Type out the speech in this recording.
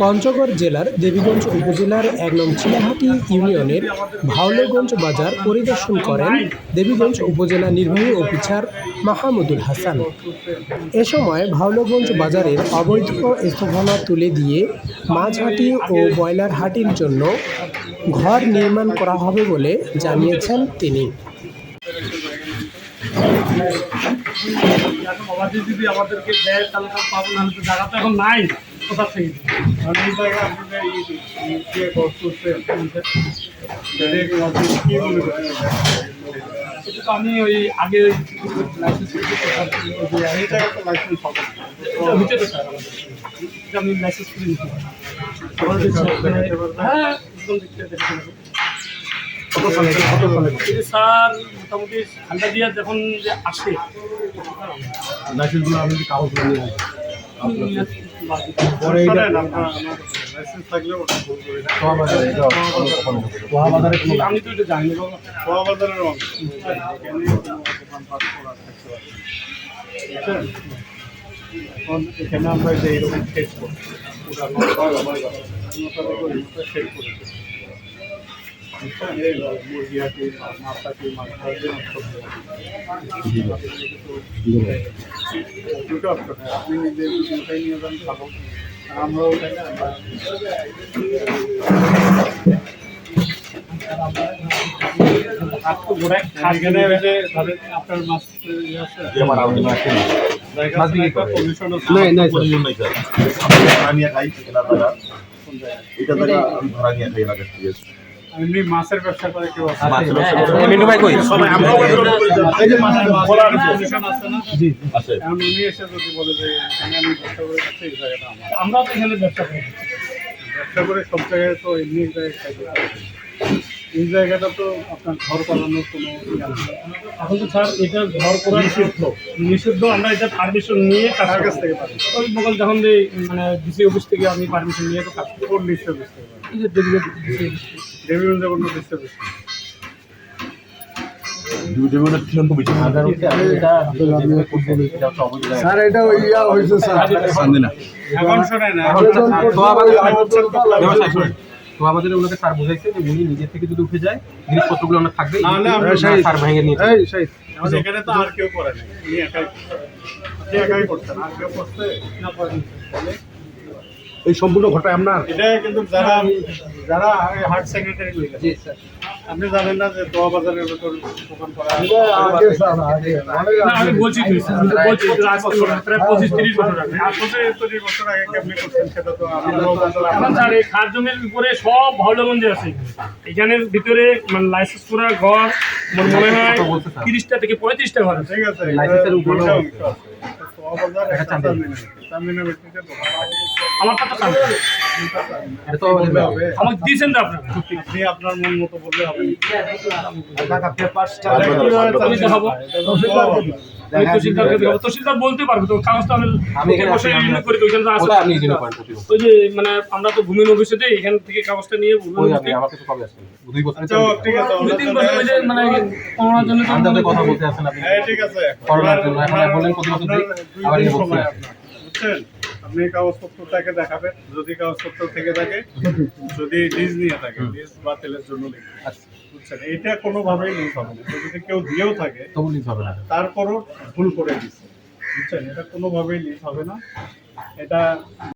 পঞ্চগড় জেলার দেবীগঞ্জ উপজেলার এক নং চিলাহাটি ইউনিয়নের ভাওলগঞ্জ বাজার পরিদর্শন করেন দেবীগঞ্জ উপজেলা নির্বাহী অফিসার মাহমুদুল হাসান। এ সময় ভাওলগঞ্জ বাজারের অবৈধ স্থাপনা তুলে দিয়ে মাছহাটি ও ব্রয়লার হাটির জন্য ঘর নির্মাণ করা হবে বলে জানিয়েছেন তিনি। বাবাজি যদি আমাদেরকে দেয়, তাহলে তো পাবো না জায়গা তো এখন নাই। কোথা থেকে দিবে? আমি আপনাদের কি মনে করেন এটা তো আমি ওই আগে লাইসেন্স এই জায়গায় তো লাইসেন্স হবে। হইতে তো স্যার আমাদের এটা আমি লাইসেন্স করে নিতে? হ্যাঁ একদম দেখতে দেখতে স্যার মোটামুটি ঠান্ডা দিয়ে যখন যে আসে লাইসেন্সগুলো আমি কি কাগজগুলো নিয়ে আমি তো এটা জানি না অংশ এখানে। বুঝছেন? এখন আমরা যে এরকম সেট করি পুরা নটা করি দুটো আমি ভাড়া নিয়ে খাই এমনি মাছের ব্যবসা করে কেউ উনি এসে যদি বলে যে আমি ব্যবসা করে খাচ্ছি এই জায়গাটা আমার। আমরা তো এখানে ব্যবসা করি ব্যবসা করে সব জায়গায় তো এমনি জায়গায় এই জায়গাটা তো আপনার ঘর পালানোর কোনো আছে না। এখন তো স্যার এটা ঘর করা নিষিদ্ধ। নিষিদ্ধ আমরা এটা পারমিশন নিয়ে কার কাছ থেকে ওই বগল যখন মানে ডিসি অফিস থেকে আমি পারমিশন নিয়ে তো কাজ করি ডিসি অফিস দেবীগঞ্জে তো বেশি। স্যার এটা ওই ইয়া হয়েছে স্যার। এখন শোনেন এখন তো আমাদের ওনাকে স্যার বুঝাইছে যে উনি নিজের থেকে যদি উঠে যায় জিনিসপত্রগুলো ওনার থাকবে স্যার ভেঙে নিয়ে এই এখানে তো আর কেউ করে নাই উনি একাই আপনি একাই আর কেউ করছে না করেন এই সম্পূর্ণ ঘটনা আপনার এটা কিন্তু যারা যারা হার্ট সেক্রেটারি হয়ে গেছে আপনি জানেন না যে দোয়া বাজারের ভেতর দোকান করা আগে স্যার আগে না আমি বলছি স্যার, আমি বলছি যে আজকে প্রায় পঁচিশ তিরিশ বছর আগে। বছর আগে কেমনি করছেন সেটা তো আমরা এখন স্যার এই খার জমির উপরে সব ভাওলগঞ্জে আছে। এখানের ভিতরে মানে লাইসেন্স করা ঘর আমার মনে হয় তিরিশটা থেকে পঁয়ত্রিশটা ঘর আছে। ঠিক আছে লাইসেন্সের উপরেও তো আমাকে দিয়েছেন তো আপনারা। আপনি আপনার মন মতো বললে হবে। আমি দেখাবো। তহসিলদার বলতে পারবে তো কাগজটা আমি করে? ওই যে মানে আমরা তো ভূমি অফিসে দিই এখান থেকে কাগজটা নিয়ে দুই বছর আচ্ছা ঠিক আছে তিন বছর ওই যে মানে করোনার জন্য কথা বলতে আছেন আপনি। ঠিক আছে। করোনার জন্য। এখন আর প্রতি বছর আবার বুঝছেন? আপনি কাগজপত্রটাকে দেখাবেন যদি কাগজপত্র থেকে থাকে যদি লিজ নিয়ে থাকে লিজ বাতিলের জন্য বুঝছেন? এটা কোনোভাবেই লিজ হবে না। যদি কেউ দিয়েও থাকে তখন হবে না। তারপরও ভুল করে দিচ্ছে। বুঝছেন? এটা কোনোভাবেই লিজ হবে না। এটা